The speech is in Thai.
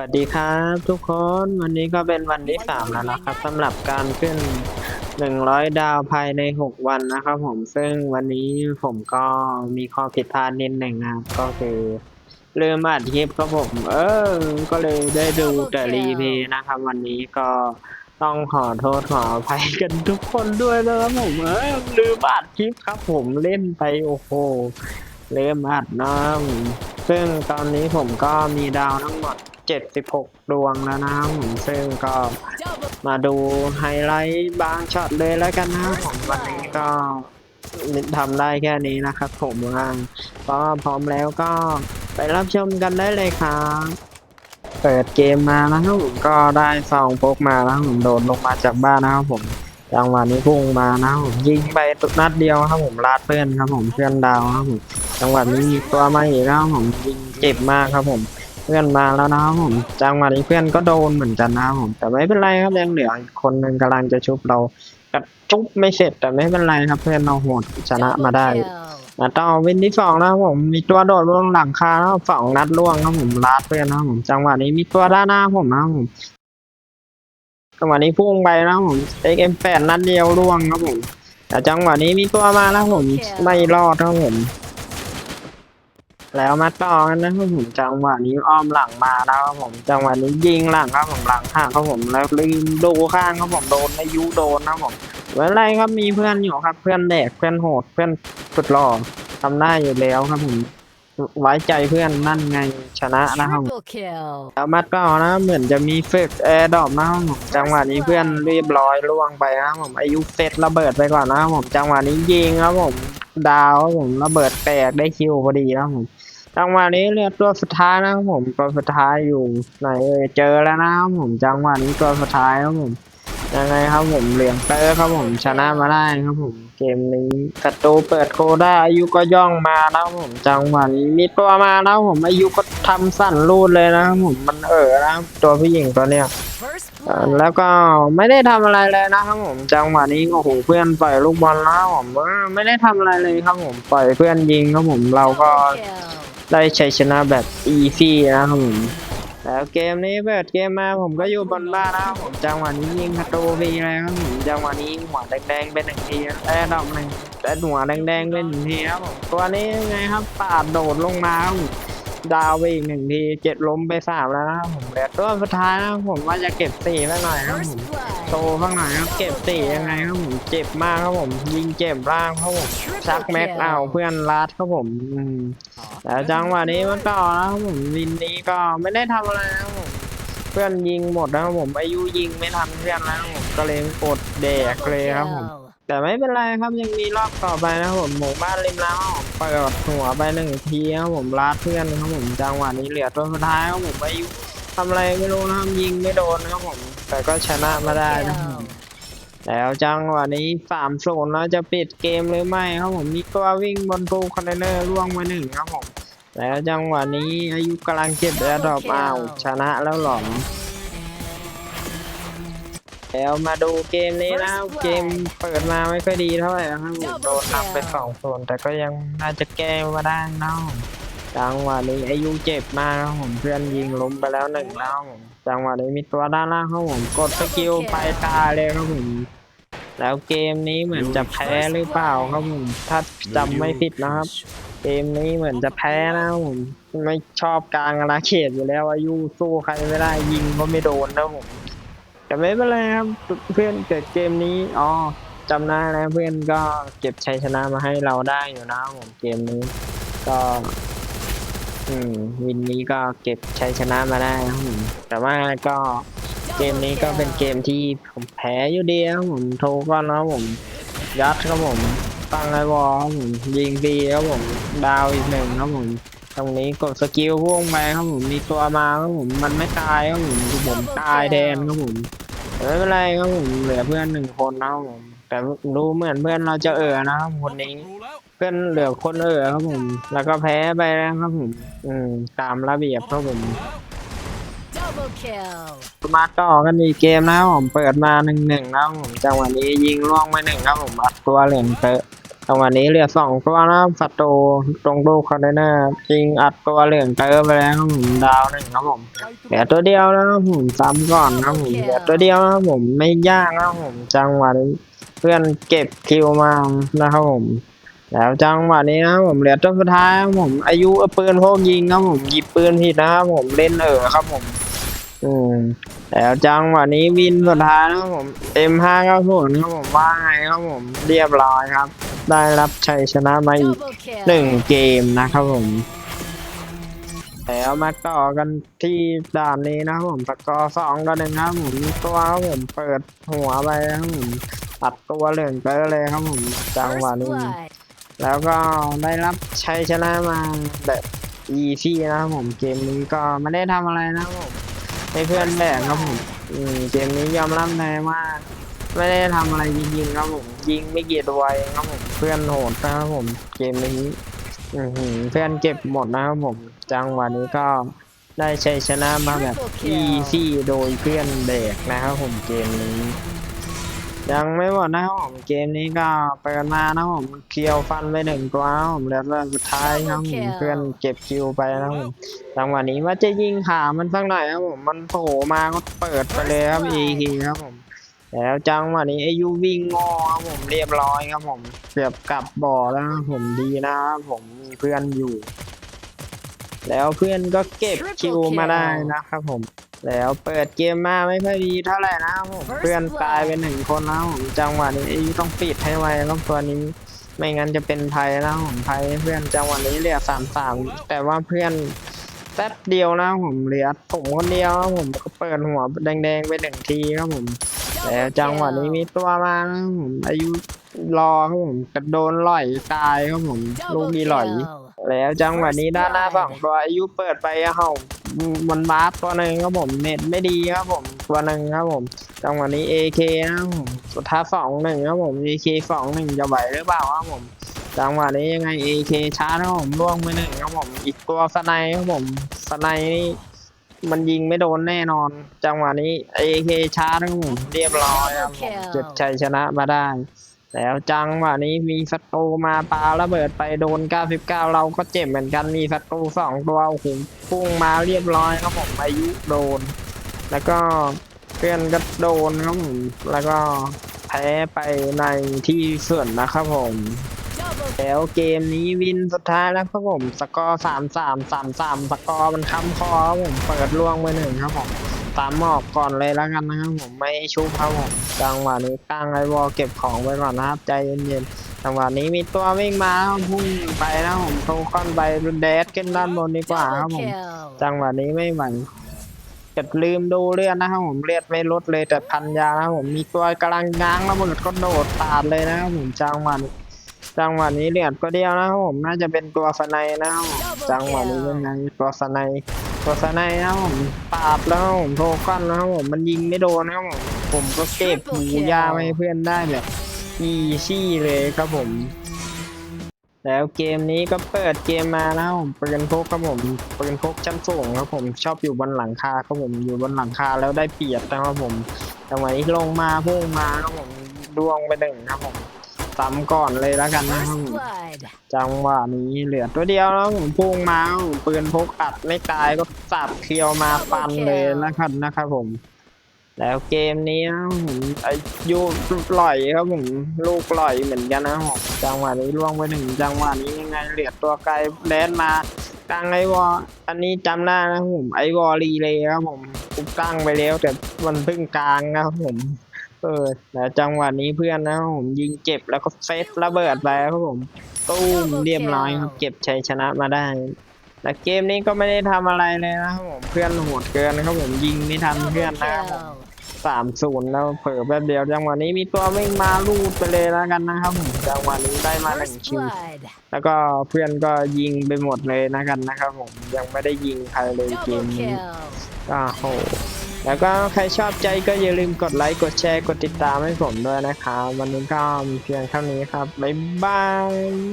สวัสดีครับทุกคนวันนี้ก็เป็นวันที่สามแล้วนะครับสำหรับการขึ้นหนึ่งร้อยดาวภายในหกวันนะครับผมซึ่งวันนี้ผมก็มีข้อผิดพลาดนิดหนึ่งนะครับก็คือลืมอัดคลิปครับผม เออ ก็เลยได้ดูแต่รีเพย์นะครับ วันนี้ก็ต้องขอโทษขออภัยกันทุกคนด้วยนะครับผมเออลืมอัดคลิปครับ ผมเล่นไปโอ้โหลืมอัดน้ำซึ่งตอนนี้ผมก็มีดาวทั้งหมด 76 ดวงแล้วนะครับผมซึ่งก็มาดูไฮไลท์บางช็อตเลยแล้วกันนะผมวันนี้ก็ทำได้แค่นี้นะครับผมว่าก็พร้อมแล้วก็ไปรับชมกันได้เลยครับเปิดเกมมานะครับผมก็ได้ซองพกมาแล้วผมโดดลงมาจากบ้านนะครับผมจังหวะนี้พุ่งมานะครับผมยิงไปตุกนัดเดียวครับผมลาดเพื่อนครับผมเพื่อนดาวครับผมจังหวะนี้มีตัวมาอีกแล้วผมยิงเจ็บมากครับผม พื่อนมาแล้วนะครับผมจังหวะนี้เพื่อนก็โดนเหมือนกันนะครับผม แต่ไม่เป็นไรครับยังเหลืออีกคนหนึ่งกำลังจะชุบเรากัดจุบไม่เสร็จแต่ไม่เป็นไรครับเพื่อนเราโหดชนะมาได้มาต่อวินที่สองนะครับผมมีตัวโดดลงหลังคาแล้วสองนัดล่วงครับผมลาดเพื่อนนะครับผมจังหวะนี้มีตัวด้านหน้าผมนะครับผมจังหวะนี้พุ่งไปนะครับผม XM8 นัดเดียวล่วงครับผมแต่จังหวะนี้มีตัวมาแล้วผมไม่รอดครับผม แล้วมาต่อกันนะครับผมจังหวะนี้อ้อมหลังมาแล้วครับผมจังหวะนี้ยิงหลังครับผมหลังหักครับผมแล้วลืมดูข้างครับผมโดนอายุโดนนะครับผมไม่เป็นไรครับมีเพื่อนอยู่ครับ เพื่อนแดกเพื่อนโหดเพื่อนสุดหล่อทำได้อยู่แล้วครับผมไว้ใจเพื่อนนั่นไงชนะนะครับผม Triple kill. แล้วมัดก็นะเหมือนจะมีเฟกแอร์ดรอปนะครับผมจังหวะนี้เพื่อนเรียบร้อยล่วงไปนะครับผมอายุเซตระเบิดไปก่อนนะครับผมจังหวะนี้ยิงครับผมดาวครับผมระเบิดแตกได้คิวพอดีนะครับผม จังหวะนี้เลือดตัวสุดท้ายนะครับผมตัวสุดท้ายอยู่ไหนเอ่ยเจอแล้วนะครับผมจังหวะนี้ตัวสุดท้ายครับผมยังไงครับผมเหลืองเตอร์ครับผมชนะมาได้ครับผมเกมนี้ศัตรูเปิดโคได้อายุก็ย่องมาแล้วครับผมจังหวะนี้มีตัวมาแล้วผมอายุก็ทำสั่นรูดเลยนะครับผมมันเออนะครับตัวผู้หญิงตัวเนี้ย First เอ่อ blood. แล้วก็ไม่ได้ทำอะไรเลยนะครับผมจังหวะนี้โอ้โหเพื่อนปล่อยลูกบอลแล้วผมเออไม่ได้ทำอะไรเลยครับผมปล่อยเพื่อนยิงครับผมเราก็ Double kill. ได้ชัยชนะแบบอีซี่นะครับผมแล้วเกมนี้เปิดเกมมาผมก็อยู่บนบ้านนะครับผมจังหวะนี้ยิงประตูฟรีเลยครับผมจังหวะนี้หัวแดงๆเป็นหนึ่งทีแอร์ดอกหนึ่งแต่หัวแดงๆเป็นหนึ่งทีครับผมตัวนี้ยังไงครับปาดโดดลงมาดาวไปอีกหนึ่งทีเจ็ดล้มไปสามแล้วนะครับผมเหลือตัวสุดท้ายนะผมว่าจะเก็บสี่ไว้หน่อยครับผม โต blood. ข้างหน่อยครับเก็บสี่ยังไงครับผมเจ็บมากครับผม ยิงเจ็บร่างครับผมชัก Triple แม็กเอา kill. เพื่อนรัดครับผมอืมแต่จังหวะนี้มันต่อนะครับผมวินนี้ก็ไม่ได้ทำอะไรนะครับผมเพื่อนยิงหมดนะครับผมอายุยิงไม่ทันเพื่อนแล้วครับผมก็เลยกดแดก Double เลยครับผม kill. แต่ไม่เป็นไรครับยังมีรอบต่อไปนะครับผมหมู่บ้านริมน้ำครับผมเปิดหัวไปหนึ่งทีครับผมลาดเพื่อนครับผมจังหวะนี้เหลือตัวสุดท้ายครับผมอายุ ทำอะไรไม่รู้นะครับยิงไม่โดนนะครับผม แต่ก็ชนะมาได้นะครับผมแล้วจังหวะนี้สามศูนย์แล้วจะปิดเกมหรือไม่ครับผมมีตัววิ่งบนตู้คอนเทนเนอร์ล่วงไปหนึ่งครับผมแล้วจังหวะนี้อายุกำลังเก็บแอร์ดรอปอ้าวชนะแล้วหรอแล้วมาดูเกมนี้นะครับเกมเปิดมาไม่ค่อยดีเท่าไหร่นะครับผมโดนนำไปสองส่วนย์แต่ก็ยังน่าจะแก้มาได้นะครับ จังหวะนี้อายุเจ็บมากครับผมเพื่อนยิงล้มไปแล้วหนึ่งแล้วครับผมจังหวะนี้มีตัวด้านล่างครับผมกดสกิลไปตายเลยครับผมแล้วเกมนี้เหมือนจะแพ้หรือเปล่าครับผมถ้าจำไม่ผิดนะครับ เกมนี้เหมือนจะแพ้นะครับผมไม่ชอบกลางอาณาเขตอยู่แล้วอายุสู้ใครไม่ได้ยิงก็ไม่โดนนะครับผมแต่ไม่เป็นไรครับเพื่อนเกิดเกมนี้อ๋อจำได้แล้วเพื่อนก็เก็บชัยชนะมาให้เราได้อยู่นะครับผมเกมนี้ก็ อืมวินนี้ก็เก็บชัยชนะมาได้ครับผมแต่ว่าก็เกมนี้ก็เป็นเกมที่ผมแพ้อยู่เดีครับผมโทรก่อนนะผมยัดครับผมตั้งไอวอลครับผมยิงดีครับผมดาวอีกหนึ่งครับผมตรงนี้กดสกิลพุ่งไปครับผมมีตัวมาครับผมมันไม่ตายครับผมผมตายแทนครับผมไม่เป็นไรครับผมเหลือเพื่อนหนึ่งคนนะครับผม แต่ดูเหมือนเพื่อนเราจะเออนะครับคนนี้ เพื่อนเหลือคนเออครับผม แล้วก็แพ้ไปแล้วครับผม อืมตามระเบียบครับผม Double kill. มาต่อกันอีกเกมนะครับผมเปิดมาหนึ่งหนึ่งนะครับผมจังหวะนี้ยิงล่วงไปหนึ่งครับผมอัดตัวเหลืองเตอะจังหวะนี้เหลือสองตัวนะครับศัตรูตรงลูกคอนเทนเนอร์ยิงอัดตัวเหลืองเตอไปแล้วครับผมดาวหนึ่งครับผมเหลือตัวเดียวนะครับผมซ้ำก่อนนะครับผมเหลือตัวเดียวนะครับผมไม่ยากนะครับผมจังหวะนี้ เพื่อนเก็บคิวมานะครับผม แล้วจังหวะนี้นะผมเหลือตัวสุดท้ายครับผมอายุเอาปืนพกยิงครับผมหยิบปืนผิดนะครับผมเล่นเออครับผม อืมแล้วจังหวะนี้วินสุดท้ายนะครับผม M5 ครับผมครับผมว่าไงครับผมเรียบร้อยครับ ได้รับชัยชนะมาอีกหนึ่งเกมนะครับผมแล้วมาต่อกันที่ด่านนี้นะครับผมสกอสองต่อหนึ่งครับผมตัวผมเปิดหัวไปครับผม ตัดตัวเหลืองเตอเลยครับผมจังหวะนี้แล้วก็ได้รับชัยชนะมาแบบอีซี่นะครับผมเกมนี้ก็ไม่ได้ทำอะไรนะครับผมให้เพื่อนแบกครับผมอืมเกมนี้ยอมรับเลยว่าไม่ได้ทำอะไรจริงๆครับผมยิงไม่เกียรตัวเองครับผมเพื่อนโหดนะครับผมเกมนี้อือหือเพื่อนเก็บหมดนะครับผมจังหวะนี้ก็ได้ชัยชนะมาแบบอีซี่โดยเพื่อนเบรกนะครับผมเกมนี้ ยังไม่หมดนะครับผมเกมนี้ก็เปิดมานะครับผมเคียวฟันไปหนึ่งตัวนะครับผมแล้วก็สุดท้ายนะครับผมเพื่อนเก็บคิวไปนะครับผมจังหวะนี้ว่าจะยิงขามันสักหน่อยครับผมมันโผล่มาก็เปิดไปเลยครับ AK ครับผมแล้วจังหวะนี้ไอายุวิ่งงอครับผมเรียบร้อยครับผมเกือบกลับบ่อแล้วครับผมดีนะครับผมมีเพื่อนอยู่ แล้วเพื่อนก็เก็บคิวมาได้นะครับผม แล้วเปิดเกมมาไม่ค่อยดีเท่าไหร่นะครับผม First เพื่อนตาย blood ไปหนึ่งคนนะครับผมจังหวะนี้ไอายุต้องปิดให้ไวครับตัวนี้ ไม่งั้นจะเป็นภัยนะครับผมภัยให้เพื่อนจังหวะนี้เหลือสามสามแต่ว่าเพื่อนแป๊บเดียวนะครับผมเหลือผมคนเดียวครับผมก็เปิดหัวแดงๆไปหนึ่งทีครับผมแล้วจังหวะนี้มีตัวมานะครับผมอายุรอครับผมกระโดนหล่อยตายครับผมลูก Double มีหล่อย kill. แล้วจังหวะนี้ด้านหน้าสองตัวอายุเปิดไปอะเห่า มันวาร์ตัวหนึ่งครับผมเน็ตไม่ดีครับผมตัวหนึ่งครับผมจังหวะนี้ AK นะครับผมสุดท้ายสองหนึ่งครับผม AK สองหนึ่งจะไหวหรือเปล่าครับผมจังหวะนี้ยังไง AK ช้าครับผมล่วงไปหนึ่งครับผมอีกตัวสไนครับผมสไนนี่มันยิงไม่โดนแน่นอน จังหวะนี้ AK ช้าครับผมเรียบร้อยครับผมเก็บชัยชนะมาได้ แล้วจังหวะนี้มีศัตรูมาปาระเบิดไปโดน 99 เราก็เจ็บเหมือนกันมีศัตรูสองตัวโอ้โหพุ่งมาเรียบร้อยครับผมอายุโดน แล้วก็เพื่อนก็โดนครับผมแล้วก็แพ้ไปในที่ส่วนนะครับผมแล้วเกมนี้วินสุดท้ายแล้วครับผม สกอร์สามสามสามสามสกอร์มันค้ำคอครับผมเปิดล่วงไปหนึ่งครับผม ตามหมอกก่อนเลยแล้วกันนะครับผมไม่ชุบครับผมจังหวะนี้ตั้งไอวอลเก็บของไว้ก่อนนะครับใจเย็นๆจังหวะนี้มีตัววิ่งมาพุ่งไปนะผมโทคอนไปเดสขึ้นด้านบนดีกว่าครับผมจังหวะนี้ไม่ไหวจะลืมดูเลือดนะครับผมเลือดไม่ลดเลยแต่พันยานะครับผมมีตัวกำลังง้างระเบิดก็โดดปาดเลยนะครับผมจังหวะนี้จังหวะนี้เลือดก็เดียวนะครับผมน่าจะเป็นตัวสไนนะครับจังหวะนี้ยังไงตัวสไน ด์ตัวสไนด์นะครับผมปาดแล้วครับผมโทก้อนนะครับผมมันยิงไม่โดนนะครับผมผมก็เก็บหมูยามาให้เพื่อนได้แบบอีซี่เลยครับผม แล้วเกมนี้ก็เปิดเกมมานะครับผมปืนพกครับผมปืนพกชั้นสูงครับผมชอบอยู่บนหลังคาครับผมอยู่บนหลังคาแล้วได้เปรียบนะครับผมจังหวะนี้ลงมาพุ่งมาครับผมดวงไปหนึ่งครับผม ซ้ำก่อนเลยแล้วกันนะครับ First ผม blood. จังหวะนี้เหลือตัวเดียวแล้วผมพุ่งมาครับผมปืนพกอัดไม่ตายก็สับเคียวมาฟันเลยนะครับนะครับผม แล้วเกมนี้นะครับผมอายุหล่อยครับผมลูกหล่อยเหมือนกันนะครับผมจังหวะนี้ล่วงไปหนึ่งจังหวะนี้ยังไงเหลือตัวไกลแดนมากลางไอวอลอันนี้จำได้นะครับผมไอวอลรีเลยครับผมกูตั้งไปแล้วแต่มันเพิ่งกลางนะครับผม เออแต่จังหวะนี้เพื่อนนะครับผมยิงเจ็บแล้วก็เซตระเบิดไปครับผมตู้มเรียบร้อยครับเก็บชัยชนะมาได้แต่เกมนี้ก็ไม่ได้ทำอะไรเลยนะครับผมเพื่อนโหดเกินนะครับผมยิงไม่ทันเพื่อน Double นะครับผม kill. สามศูนย์แล้วเผลอแป๊บเดียวจังหวะนี้มีตัววิ่งมาลูดไปเลยแล้วกันนะครับผมจังหวะนี้ได้มาหนึ่ง First คิว blood. แล้วก็เพื่อนก็ยิงไปหมดเลยนะกันนะครับผมยังไม่ได้ยิงใครเลยเก Double มนี้ kill. ก็โห แล้วก็ใครชอบใจก็อย่าลืมกดไลค์ กดแชร์ กดติดตามให้ผมด้วยนะครับ วันนี้ก็มีเพียงเท่านี้ครับ บ๊ายบาย